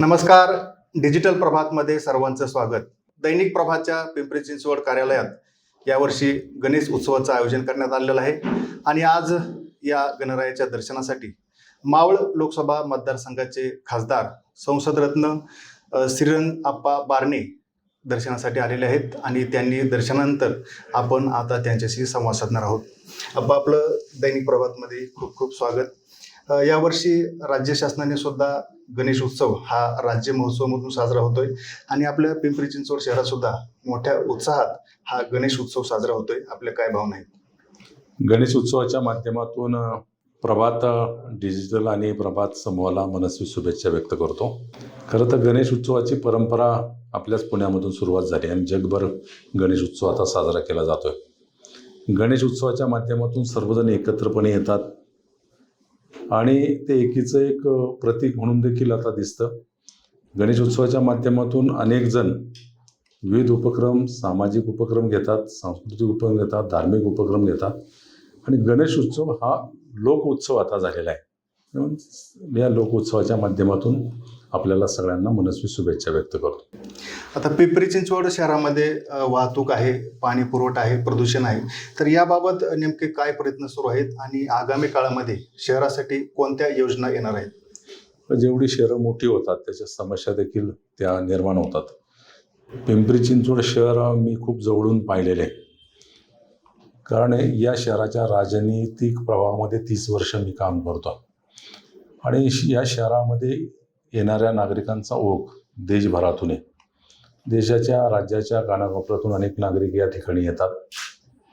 नमस्कार. डिजिटल प्रभातमध्ये सर्वांचं स्वागत. दैनिक प्रभातच्या पिंपरी चिंचवड कार्यालयात यावर्षी गणेश उत्सवाचं आयोजन करण्यात आलेलं आहे. आणि आज या गणरायाच्या दर्शनासाठी मावळ लोकसभा मतदारसंघाचे खासदार संसदरत्न श्रीरंग आप्पा बारणे दर्शनासाठी आलेले आहेत आणि त्यांनी दर्शनानंतर आपण आता त्यांच्याशी संवाद साधणार आहोत. आप्पा आपलं दैनिक प्रभातमध्ये खूप खूप स्वागत. यावर्षी राज्य शासनाने सुद्धा गणेश उत्सव हा राज्य महोत्सव म्हणून साजरा होतोय. आणि आपल्या पिंपरी चिंचवड शहरात सुद्धा मोठ्या उत्साहात हा गणेश उत्सव साजरा होतोय. आपल्या काय भावना आहेत? गणेश उत्सवाच्या माध्यमातून प्रभात डिजिटल आणि प्रभात समूहाला मनस्वी शुभेच्छा व्यक्त करतो. खरं तर गणेश उत्सवाची परंपरा आपल्याच पुण्यामधून सुरुवात झाली आणि जगभर गणेश उत्सव आता साजरा केला जातोय. गणेश उत्सवाच्या माध्यमातून सर्वजण एकत्रपणे येतात. आणि ते एकीचं एक प्रतीक म्हणून देखील आता दिसतं. गणेश उत्सवाच्या माध्यमातून अनेक जण विविध उपक्रम सामाजिक उपक्रम घेतात सांस्कृतिक उपक्रम घेतात धार्मिक उपक्रम घेतात. आणि गणेश उत्सव हा लोक उत्सव आता झालेला आहे. म्हणून या लोक उत्सवाच्या माध्यमातून आपल्याला सगळ्यांना मनस्वी शुभेच्छा व्यक्त करतो. आता पिंपरी चिंचवड शहरामध्ये वाहतूक आहे पाणी पुरवठा आहे प्रदूषण आहे. तर याबाबत नेमके काय प्रयत्न सुरू आहेत आणि आगामी काळामध्ये शहरासाठी कोणत्या योजना येणार आहेत? जेवढी शहरं मोठी होतात त्याच्या समस्या देखील त्या निर्माण होतात. पिंपरी चिंचवड शहर मी खूप जवळून पाहिलेले आहे. कारण या शहराच्या राजनैतिक प्रवाहामध्ये तीस वर्ष मी काम करतो. आणि श- या शहरामध्ये येणाऱ्या नागरिकांचा ओघ देशभरातून आहे. देशाच्या राज्याच्या कानाकोपऱ्यातून अनेक नागरिक या ठिकाणी येतात.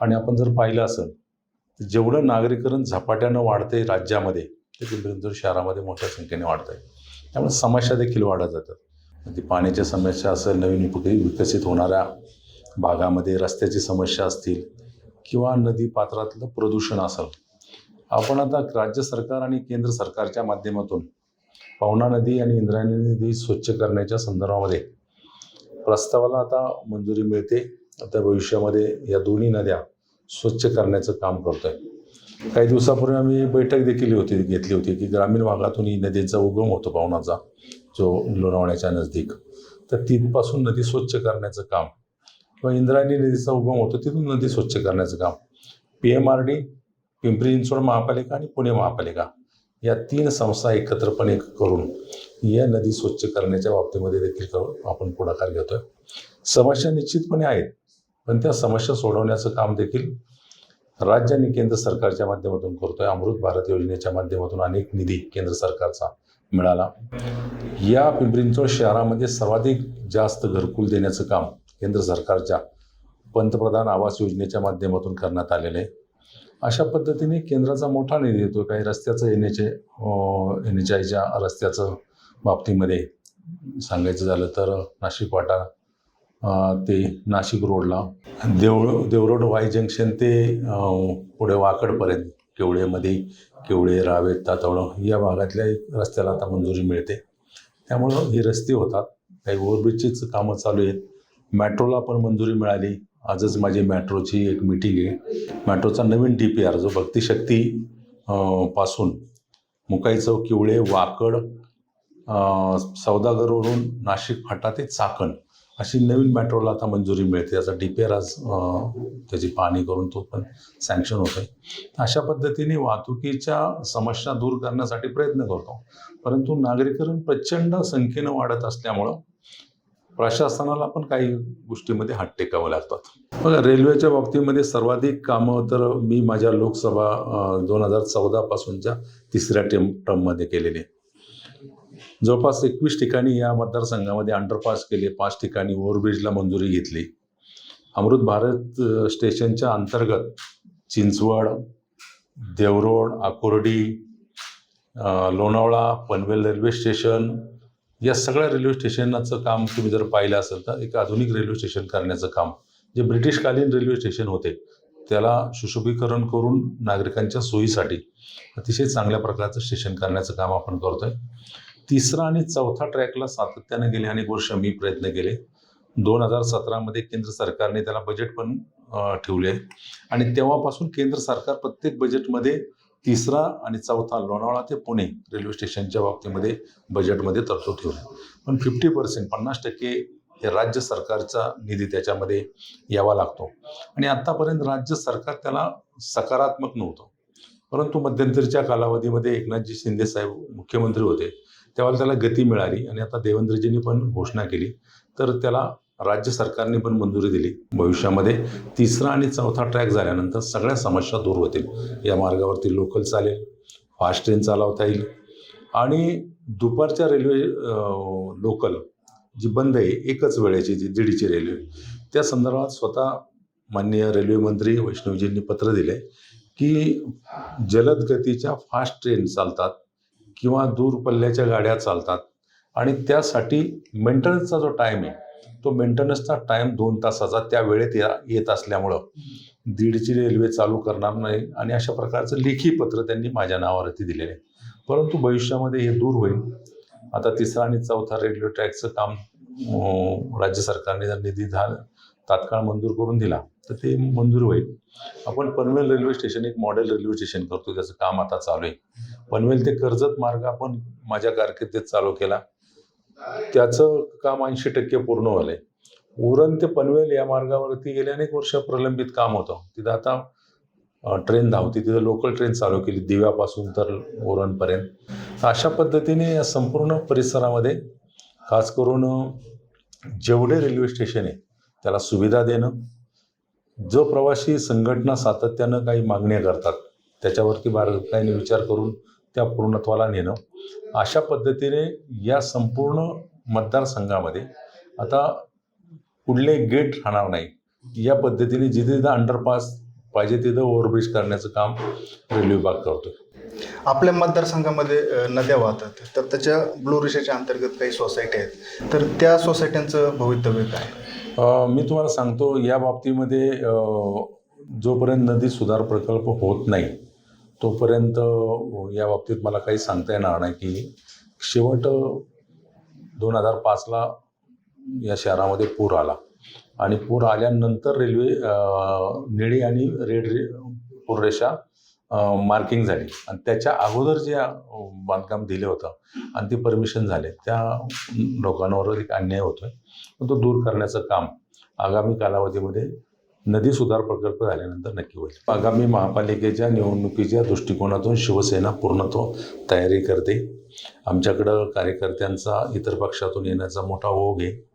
आणि आपण जर पाहिलं असेल तर जेवढं नागरीकरण झपाट्यानं वाढते राज्यामध्ये ते पिंपरी शहरामध्ये मोठ्या संख्येने वाढत आहे त्यामुळे समस्या देखील वाढत जातात. ती पाण्याच्या समस्या असेल नवीन विक- विकसित होणाऱ्या भागामध्ये रस्त्याची समस्या असतील किंवा नदी पात्रातलं प्रदूषण असेल आपण आता राज्य सरकार आणि केंद्र सरकारच्या माध्यमातून पवना नदी आणि इंद्रायणी नदी स्वच्छ करण्याच्या संदर्भामध्ये प्रस्तावाला आता मंजुरी मिळते. आता भविष्यामध्ये या दोन्ही नद्या स्वच्छ करण्याचं काम करतो आहे काही दिवसापूर्वी आम्ही बैठक देखील होती घेतली होती की ग्रामीण भागातून ही नदीचा उगम होतो पावनाचा जो लोणावण्याच्या नजदीक. तर तिथपासून नदी स्वच्छ करण्याचं काम किंवा इंद्रायणी नदीचा उगम होतो तिथून नदी स्वच्छ करण्याचं काम. P M R D Pimpri Chinchwad महापालिका आणि पुणे महापालिका या तीन संस्था एकत्रपणे करून या नदी स्वच्छ करण्याच्या बाबतीमध्ये देखील करू- आपण पुढाकार घेतोय. समस्या निश्चितपणे आहेत पण त्या समस्या सोडवण्याचं काम देखील राज्य आणि केंद्र सरकारच्या माध्यमातून करतोय. अमृत भारत योजनेच्या माध्यमातून अनेक निधी केंद्र सरकारचा मिळाला. या पिंपरी शहरामध्ये सर्वाधिक जास्त घरकुल देण्याचं काम केंद्र सरकारच्या पंतप्रधान आवास योजनेच्या माध्यमातून करण्यात आलेलं आहे. अशा पद्धतीने केंद्राचा मोठा निधी येतो. काही रस्त्याचं एन एच एन एच आयच्या रस्त्याचं बाबतीमध्ये सांगायचं झालं तर नाशिक वाटा ते नाशिक रोडला. देवळ देवरोड वाय जंक्शन ते पुढे वाकडपर्यंत केवळेमध्ये केवळे रावेत तातवळं या भागातल्या एक रस्त्याला आता मंजुरी मिळते. त्यामुळं हे रस्ते होतात. काही ओव्हरब्रिजचीच कामं चालू आहेत. मॅट्रोला पण मंजुरी मिळाली. आजच माझी मॅट्रोची एक मीटिंग आहे. मॅट्रोचा नवीन डी पी आर जो भक्तिशक्ती पासून मुकाई चौक किवळे वाकड सौदागरवरून नाशिक फाटा ते चाकण अशी नवीन मेट्रोला आता मंजुरी मिळते. याचा डी पी आर आज त्याची पाहणी करून तो पण सँक्शन होत आहे अशा पद्धतीने वाहतुकीच्या समस्या दूर करण्यासाठी प्रयत्न करतो. परंतु नागरीकरण प्रचंड संख्येनं वाढत असल्यामुळं प्रशासनाला पण काही गोष्टीमध्ये हात टेकावं लागतात. बघा रेल्वेच्या बाबतीमध्ये सर्वाधिक कामं तर मी माझ्या लोकसभा दोन हजार चौदापासूनच्या तिसऱ्या टेम टर्ममध्ये केलेली जवळपास एकवीस ठिकाणी या मतदारसंघामध्ये अंडरपास केले पाच ठिकाणी ओव्हरब्रिजला मंजुरी घेतली. अमृत भारत स्टेशनच्या अंतर्गत चिंचवड देवरोड आकुर्डी लोणावळा पनवेल रेल्वे स्टेशन या सगळ्या रेल्वे स्टेशनाचं काम तुम्ही जर पाहिलं असेल तर एक आधुनिक रेल्वे स्टेशन करण्याचं काम जे ब्रिटिशकालीन रेल्वे स्टेशन होते त्याला सुशोभीकरण करून नागरिकांच्या सोयीसाठी अतिशय चांगल्या प्रकारचं स्टेशन करण्याचं काम आपण करतोय. तिसरा आणि चौथा ट्रॅकला सातत्याने गेले अनेक वर्ष मी प्रयत्न केले. दोन हजार सतरामध्ये केंद्र सरकारने त्याला बजेट पण ठेवले आहे. आणि तेव्हापासून केंद्र सरकार प्रत्येक बजेटमध्ये तिसरा आणि चौथा लोणावळा ते पुणे रेल्वे स्टेशनच्या बाबतीमध्ये बजेटमध्ये तरतूद ठेवली. पण फिफ्टी पर्सेंट पन्नास टक्के हे राज्य सरकारचा निधी त्याच्यामध्ये यावा लागतो. आणि आत्तापर्यंत राज्य सरकार त्याला सकारात्मक नव्हतं. परंतु मध्यंतरीच्या कालावधीमध्ये एकनाथजी शिंदे साहेब मुख्यमंत्री होते. तेव्हा त्याला गती मिळाली आणि आता देवेंद्रजींनी पण घोषणा केली. तर त्याला राज्य सरकारने पण मंजुरी दिली. भविष्यामध्ये तिसरा आणि चौथा ट्रॅक झाल्यानंतर सगळ्या समस्या दूर होतील. या मार्गावरती लोकल चालेल फास्ट ट्रेन चालवता येईल. आणि दुपारच्या रेल्वे लोकल जी बंद आहे एकच वेळेची जी दीडची रेल्वे त्या संदर्भात स्वतः माननीय रेल्वे मंत्री वैष्णवजींनी पत्र दिले की जलद गतीच्या फास्ट ट्रेन चालतात किंवा दूर पल्ल्याच्या गाड्या चालतात. आणि त्यासाठी मेंटेनन्सचा जो टाईम आहे तो मेंटेनन्सचा टाईम दोन तासाचा त्या वेळेत या येत असल्यामुळं दीडची रेल्वे चालू करणार नाही आणि अशा प्रकारचं लेखी पत्र त्यांनी माझ्या नावावरती दिलेलं. आहे परंतु भविष्यामध्ये हे दूर होईल. आता तिसरा आणि चौथा रेल्वे ट्रॅकचं काम राज्य सरकारने जर निधी झाला तात्काळ मंजूर करून दिला तर ते मंजूर होईल. आपण पनवेल रेल्वे स्टेशन एक मॉडेल रेल्वे स्टेशन करतो त्याचं काम आता चालू आहे. पनवेल ते कर्जत मार्ग आपण माझ्या कारकिर्दीत चालू केला. त्याचं काम ऐंशी टक्के पूर्ण झालंय. उरण ते पनवेल या मार्गावरती गेले अनेक वर्ष प्रलंबित काम होतं. तिथं आता ट्रेन धावते. तिथं लोकल ट्रेन चालू केली. दिव्यापासून तर उरणपर्यंत. अशा पद्धतीने या संपूर्ण परिसरामध्ये खास करून जेवढे रेल्वे स्टेशन आहे त्याला सुविधा देणं जो प्रवासी संघटना सातत्यानं काही मागण्या करतात त्याच्यावरती बारकाईने विचार करून त्या पूर्णत्वाला नेणं. अशा पद्धतीने या संपूर्ण मतदारसंघामध्ये आता कुठले गेट राहणार नाही. या पद्धतीने जिथे जिथं अंडरपास पाहिजे तिथं ओव्हरब्रिज करण्याचं काम रेल्वे विभाग करतो आपल्या मतदारसंघामध्ये नद्या वाहतात. तर त्याच्या ब्लू रिशेच्या अंतर्गत काही सोसायटी आहेत. तर त्या सोसायट्यांचं भवितव्य काय? मी तुम्हाला सांगतो या बाबतीमध्ये जोपर्यंत नदी सुधार प्रकल्प होत नाही तोपर्यंत या बाबतीत मला काही सांगता येणार नाही की शेवट दोन हजार पाचला या शहरामध्ये पूर आला. आणि पूर आल्यानंतर रेल्वे निळी आणि रेड रे पूररेषा मार्किंग झाली. आणि त्याच्या अगोदर जे बांधकाम दिलं होतं आणि ते परमिशन झाले त्या लोकांवर एक अन्याय होतोय. पण तो दूर करण्याचं काम आगामी कालावधीमध्ये नदी सुधार प्रकल्प झाल्यानंतर नक्की होईल. आगामी महापालिकेच्या निवडणुकीच्या दृष्टिकोनातून शिवसेना पूर्णत्व तयारी करते. आमच्याकडं कार्यकर्त्यांचा इतर पक्षातून येण्याचा मोठा ओघ आहे.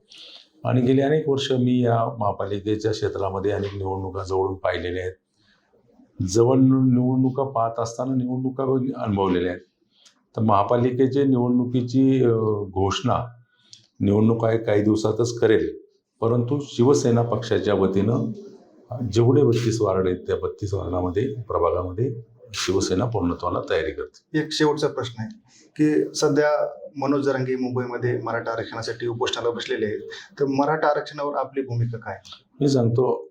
आणि गेली अनेक वर्ष मी या महापालिकेच्या क्षेत्रामध्ये अनेक निवडणुका जवळून पाहिलेल्या आहेत. जवळ निवडणुका पाहत असताना निवडणुका अनुभवलेल्या आहेत. तर महापालिकेचे निवडणुकीची घोषणा निवडणूक आयोग काही दिवसातच करेल. परंतु शिवसेना पक्षाच्या वतीनं जेवढे बत्तीस वार्ड आहेत त्या बत्तीस वार्डामध्ये प्रभागामध्ये शिवसेना पूर्णत्वाला तयारी करते. एक शेवटचा प्रश्न आहे की सध्या मनोज जरांगे मुंबईमध्ये मराठा आरक्षणासाठी उपोषणाला बसलेले आहेत. तर मराठा आरक्षणावर आपली भूमिका काय? मी सांगतो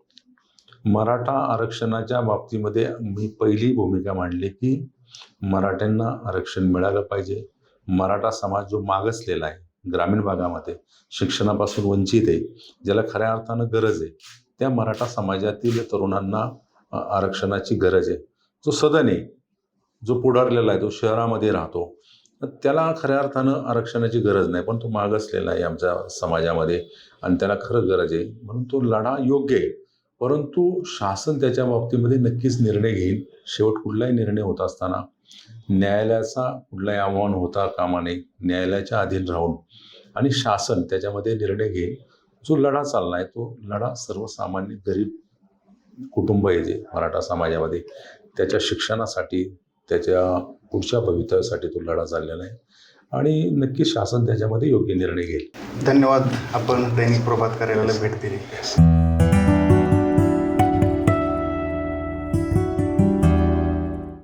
मराठा आरक्षणाच्या बाबतीमध्ये मी पहिली भूमिका मांडली की मराठ्यांना आरक्षण मिळालं पाहिजे. मराठा समाज जो मागासलेला आहे ग्रामीण भागामध्ये शिक्षणापासून वंचित आहे ज्याला खऱ्या अर्थानं गरज आहे त्या मराठा समाजातील तरुणांना आरक्षणाची गरज आहे. जो सदन आहे जो पुढारलेला आहे तो शहरामध्ये राहतो त्याला खऱ्या अर्थानं आरक्षणाची गरज नाही पण तो मागासलेला आहे आमच्या समाजामध्ये आणि त्याला खरं गरज आहे. म्हणून तो लढा योग्य आहे परंतु शासन त्याच्या बाबतीमध्ये नक्कीच निर्णय घेईल. शेवट कुठलाही निर्णय होत असताना न्यायालयाचा कुठलाही आव्हान होता कामा नये न्यायालयाच्या अधीन राहून आणि शासन त्याच्यामध्ये निर्णय घेईल. जो लढा चालला आहे तो लढा सर्वसामान्य गरीब कुटुंब आहे जे मराठा समाजामध्ये. त्याच्या शिक्षणासाठी त्याच्या पुढच्या भवितव्यासाठी तो लढा चाललेला आहे. आणि नक्की शासन त्याच्यामध्ये योग्य निर्णय घेईल. धन्यवाद. आपण दैनिक प्रभात कार्यालयाला भेट दिली.